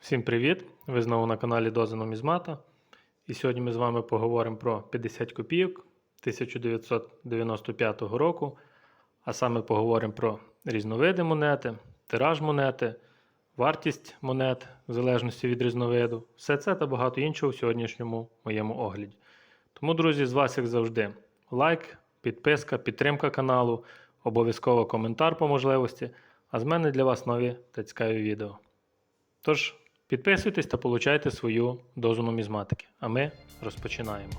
Всім привіт! Ви знову на каналі Доза Нумізмата. І сьогодні ми з вами поговоримо про 50 копійок 1995 року. А саме поговоримо про різновиди монети, тираж монети, вартість монет в залежності від різновиду. Все це та багато іншого в сьогоднішньому моєму огляді. Тому, друзі, з вас, як завжди, лайк, підписка, підтримка каналу, обов'язково коментар по можливості. А з мене для вас нові та цікаві відео. Тож, підписуйтесь та получайте свою дозу нумізматики. А ми розпочинаємо.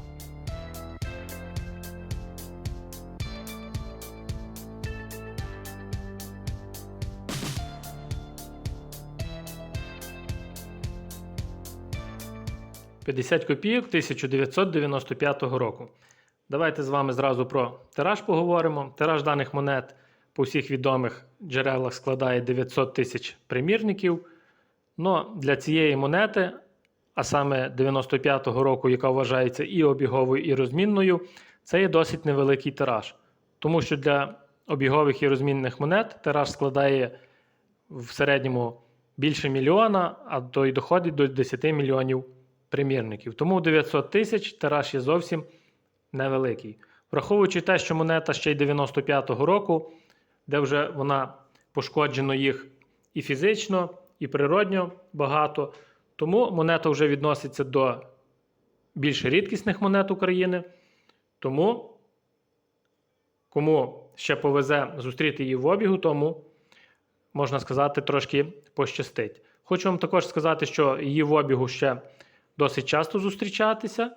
«50 копійок 1995 року. Давайте з вами зразу про тираж поговоримо. Тираж даних монет по всіх відомих джерелах складає 900 тисяч примірників. Но для цієї монети, а саме 95-го року, яка вважається і обіговою, і розмінною, це є досить невеликий тираж. Тому що для обігових і розмінних монет тираж складає в середньому більше мільйона, а то й доходить до 10 мільйонів примірників. Тому 900 тисяч тираж є зовсім невеликий. Враховуючи те, що монета ще й 95-го року, де вже вона пошкоджено їх і фізично, і природньо багато. Тому монета вже відноситься до більш рідкісних монет України. Тому, кому ще повезе зустріти її в обігу, тому, можна сказати, трошки пощастить. Хочу вам також сказати, що її в обігу ще досить часто зустрічатися.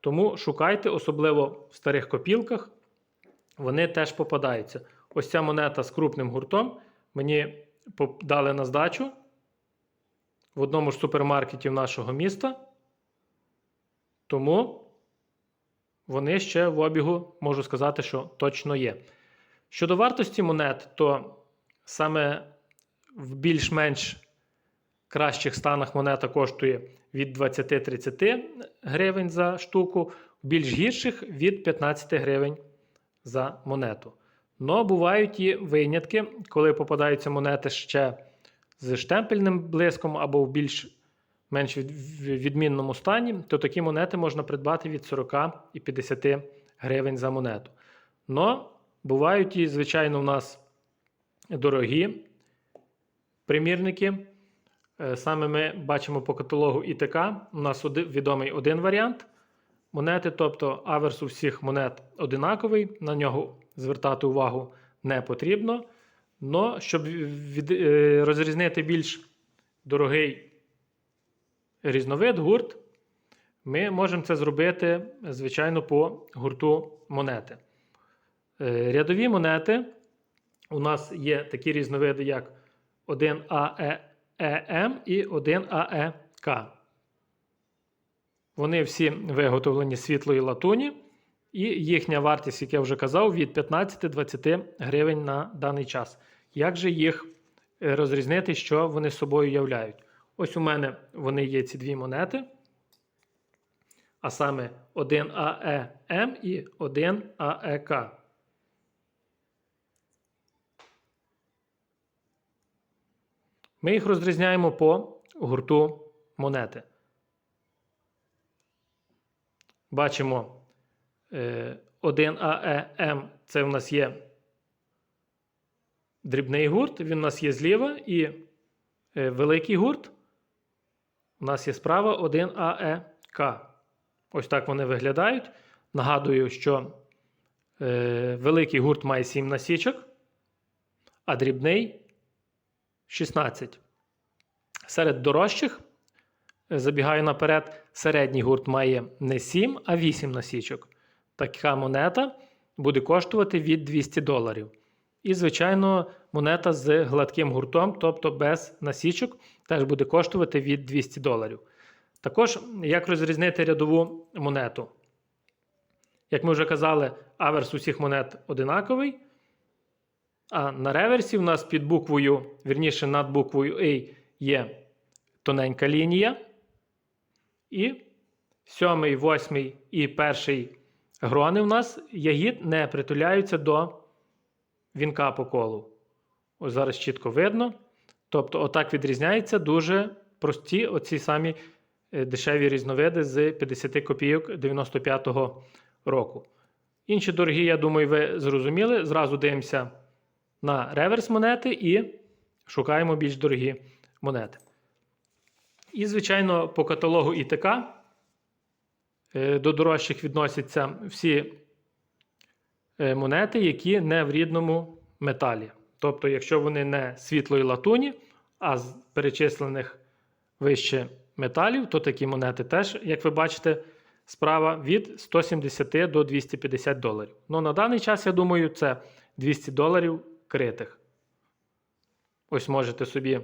Тому шукайте, особливо в старих копілках, вони теж попадаються. Ось ця монета з крупним гуртом мені дали на здачу в одному з супермаркетів нашого міста. Тому вони ще в обігу, можу сказати, що точно є. Щодо вартості монет, то саме в більш-менш кращих станах монета коштує від 20-30 гривень за штуку, в більш гірших від 15 гривень за монету. Но бувають і винятки, коли попадаються монети ще з штемпельним блиском або в більш менш відмінному стані, то такі монети можна придбати від 40 і 50 гривень за монету. Но бувають і, звичайно, у нас дорогі примірники. Е, саме ми бачимо по каталогу ІТК. У нас відомий один варіант монети, тобто аверс у всіх монет одинаковий, на нього звертати увагу не потрібно. Но щоб від, е, розрізнити більш дорогий різновид, гурт, ми можемо це зробити, звичайно, по гурту монети. Е, рядові монети у нас є такі різновиди, як 1АЕМ і 1АЕК. Вони всі виготовлені світлої латуні, і їхня вартість, як я вже казав, від 15-20 гривень на даний час. Як же їх е, розрізнити, що вони собою являють? Ось у мене вони є ці дві монети. А саме 1АЕМ і 1АЕК. Ми їх розрізняємо по гурту монети. Бачимо 1АЕМ це в нас є дрібний гурт, він у нас є зліва, і е, великий гурт у нас є справа 1АЕК. Ось так вони виглядають. Нагадую, що е, великий гурт має 7 насічок, а дрібний 16. Серед дорожчих, е, забігаю наперед, середній гурт має не 7, а 8 насічок. Така монета буде коштувати від 200 доларів. І, звичайно, монета з гладким гуртом, тобто без насічок, теж буде коштувати від 200 доларів. Також, як розрізнити рядову монету? Як ми вже казали, аверс усіх монет одинаковий. А на реверсі у нас під буквою, вірніше над буквою A є тоненька лінія. І сьомий, восьмий і перший грони у нас ягід не притуляються до вінка по колу. Ось зараз чітко видно. Тобто, отак відрізняється дуже прості, оці самі е, дешеві різновиди з 50 копійок 95-го року. Інші дорогі, я думаю, ви зрозуміли. Зразу дивимося на реверс монети і шукаємо більш дорогі монети. І, звичайно, по каталогу ІТК е, до дорожчих відносяться всі монети, які не в рідному металі. Тобто, якщо вони не світлої латуні, а з перечислених вище металів, то такі монети теж, як ви бачите, справа від 170 до 250 доларів. Ну, на даний час, я думаю, це 200 доларів критих. Ось можете собі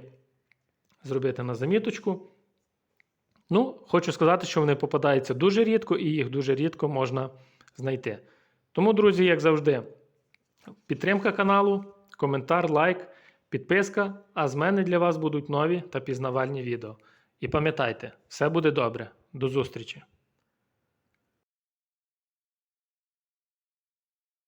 зробити на заміточку. Ну, хочу сказати, що вони попадаються дуже рідко і їх дуже рідко можна знайти. Тому, друзі, як завжди, підтримка каналу, коментар, лайк, підписка. А з мене для вас будуть нові та пізнавальні відео. І пам'ятайте, все буде добре. До зустрічі!